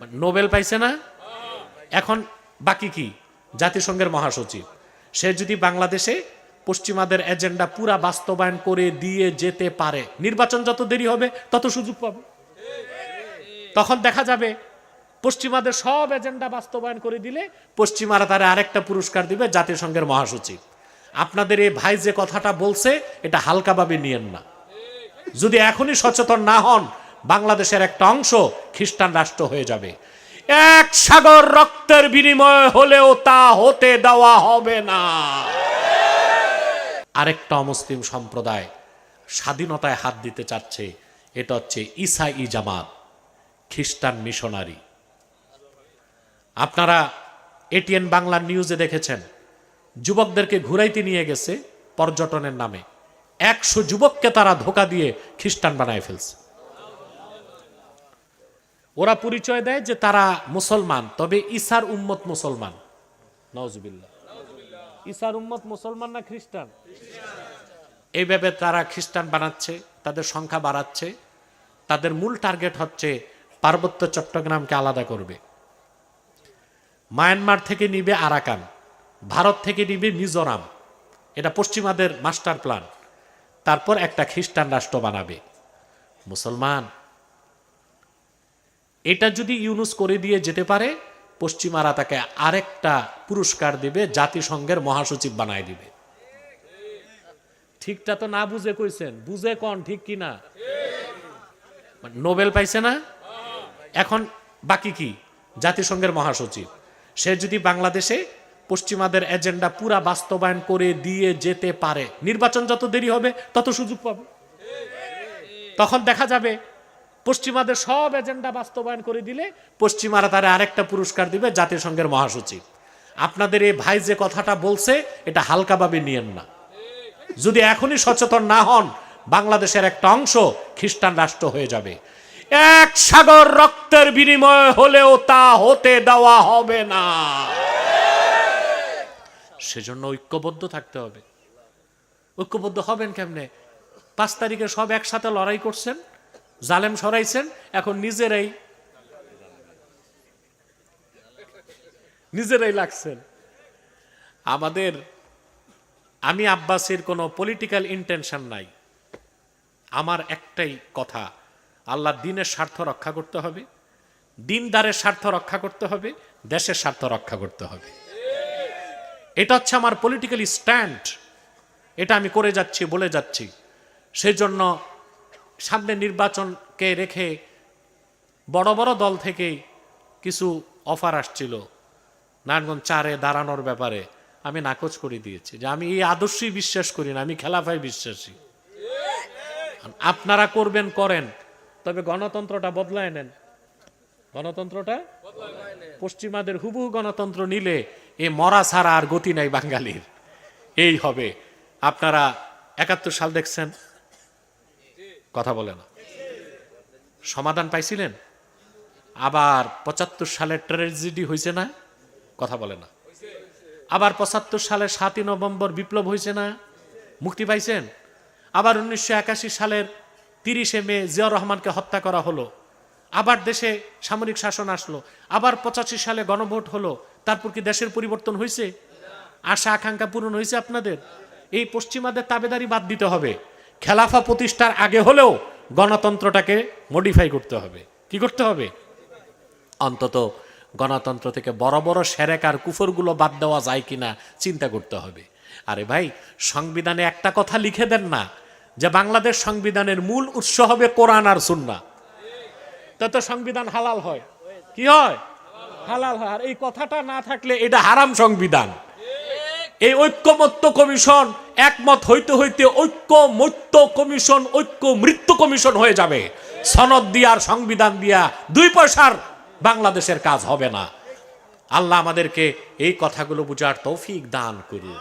Nobel পাইছে না? এখন বাকি কি? জাতিসংঘের মহাসচিব। সে যদি বাংলাদেশে পশ্চিমাদের এজেন্ডা পুরা বাস্তবায়ন করে দিয়ে যেতে পারে, নির্বাচন যত দেরি হবে, তত সুযোগ পাবে। তখন দেখা যাবে, পশ্চিমাদের সব এজেন্ডা বাস্তবায়ন করে দিলে পশ্চিমারা তারা আরেকটা পুরস্কার দিবে জাতিসংঘের মহাসচিব। আপনাদের এই ভাই যে কথাটা বলছে, এটা হালকাভাবে নিয়েন না। যদি এখনই সচেতন না হন বাংলাদেশের একটা অংশ খ্রিস্টান রাষ্ট্র হয়ে যাবে। এক সাগর রক্তের বিনিময় হলেও তা হতে দেওয়া হবে না। আরেকটা অমুসলিম সম্প্রদায় স্বাধীনতায় হাত দিতে চাচ্ছে, এটা হচ্ছে ইসাই জামাত, খ্রিস্টান মিশনারি। আপনারা এটিএন বাংলা নিউজে দেখেছেন, যুবকদেরকে ঘুরাইতে নিয়ে গেছে পর্যটনের নামে। একশো যুবককে তারা ধোকা দিয়ে খ্রিস্টান বানায় ফেলছে। ওরা পরিচয় দেয় যে তারা মুসলমান, তবে ইসার উম্মত মুসলমান। নওজুবিল্লাহ ইসার উম্মত মুসলমান না খ্রিস্টান? এইভাবে তারা খ্রিস্টান বানাচ্ছে, তাদের সংখ্যা বাড়াচ্ছে, তাদের মূল টার্গেট হচ্ছে পার্বত্য চট্টগ্রামকে আলাদা করবে। মায়ানমার থেকে নিবে আরাকান, ভারত থেকে নিবে মিজোরাম। এটা পশ্চিমাদের মাস্টার প্ল্যান। তারপর একটা খ্রিস্টান রাষ্ট্র বানাবে। মুসলমান এটা যদি ইউনুস করে দিয়ে যেতে পারে, পশ্চিমারা তাকে আরেকটা পুরস্কার দিবে, জাতিসংঘের মহাসচিব বানায় দিবে। ঠিকটা তো না বুঝে কইছেন। বুঝে কন, ঠিক কি না? নোবেল পাইছে না? এখন বাকি কি? জাতিসংঘের মহাসচিব। সে যদি বাংলাদেশে পশ্চিমাদের এজেন্ডা পুরা বাস্তবায়ন করে দিয়ে যেতে পারে, নির্বাচন যত দেরি হবে, তত সুযোগ পাবে। তখন দেখা যাবে পশ্চিমাদের সব এজেন্ডা বাস্তবায়ন করে দিলে পশ্চিমারা তারা আরেকটা পুরস্কার দিবে জাতিসংঘের মহাসচিব। আপনাদের এই ভাই যে কথাটা বলছে, এটা হালকাভাবে নিয়েন না। যদি এখনই সচেতন না হন, বাংলাদেশের একটা অংশ খ্রিস্টান রাষ্ট্র হয়ে যাবে। এক সাগর রক্তের বিনিময় হলেও তা হতে দেওয়া হবে না। সেজন্য ঐক্যবদ্ধ থাকতে হবে। ঐক্যবদ্ধ হবেন কেমনে? পাঁচ তারিখে সব একসাথে লড়াই করছেন। জালেম সরাইছেন, এখন নিজেরাই নিজেরাই লাগছেন। আমাদের, আমি আব্বাসের কোনো পলিটিক্যাল ইন্টেনশন নাই। আমার একটাই কথা, আল্লাহ দিনের স্বার্থ রক্ষা করতে হবে, দিনদারের স্বার্থ রক্ষা করতে হবে, দেশের স্বার্থ রক্ষা করতে হবে। এটা হচ্ছে আমার পলিটিক্যাল স্ট্যান্ড এটা আমি করে যাচ্ছি, বলে যাচ্ছি। সেই জন্য সামনে নির্বাচনকে রেখে বড় বড় দল থেকে কিছু অফার আসছিল। নারায়ণগঞ্জ চারে দাঁড়ানোর ব্যাপারে আমি নাকচ করে দিয়েছি যে আমি এই আদর্শই বিশ্বাস করি না, আমি খেলাফায় বিশ্বাসী। আপনারা করবেন, করেন, তবে গণতন্ত্রটা বদলায় নেন। গণতন্ত্রটা পশ্চিমাদের হুবহু গণতন্ত্র নিলে এ মরা ছাড়া আর গতি নাই বাঙালির। এই হবে। আপনারা একাত্তর সাল দেখছেন। কথা বলে না। সমাধান পাইছিলেন? আবার পঁচাত্তর সালের ট্র্যাজেডি হয়েছে না? কথা বলে না। আবার পঁচাত্তর সালে সাতই নভেম্বর বিপ্লব হয়েছে না? মুক্তি পাইছেন? আবার উনিশশো একাশি সালের তিরিশে মে জিয়াউর রহমানকে হত্যা করা হলো। আবার দেশে সামরিক শাসন আসলো। আবার পঁচাশি সালে গণভোট হলো। তারপর কি দেশের পরিবর্তন হয়েছে আশা, আকাঙ্ক্ষা পূরণ হয়েছে আপনাদের? এই পশ্চিমাদের তাবেদারি বাদ দিতে হবে। খেলাফা প্রতিষ্ঠার আগে হলেও গণতন্ত্রটাকে মডিফাই করতে হবে। কি করতে হবে? অন্তত গণতন্ত্র থেকে বড় বড় সেরেক আর কুফরগুলো বাদ দেওয়া যায় কিনা চিন্তা করতে হবে। আরে ভাই, সংবিধানে একটা কথা লিখে দেন না যে বাংলাদেশ সংবিধানের মূল উৎস হবে কোরআন আর সুন্না। তাতে সংবিধান হালাল হয়। কি হয়? হালাল হয়। আর এই কথাটা না থাকলে এটা হারাম সংবিধান। এই ঐক্যমত্য কমিশন একমত হইতে হইতে ঐক্যমত্য কমিশন ঐক্য মৃত্যু কমিশন হয়ে যাবে। সনদ দিয়ার সংবিধান দিয়া দুই পয়সার বাংলাদেশের কাজ হবে না। আল্লাহ আমাদেরকে এই কথাগুলো বুঝার তৌফিক দান করুন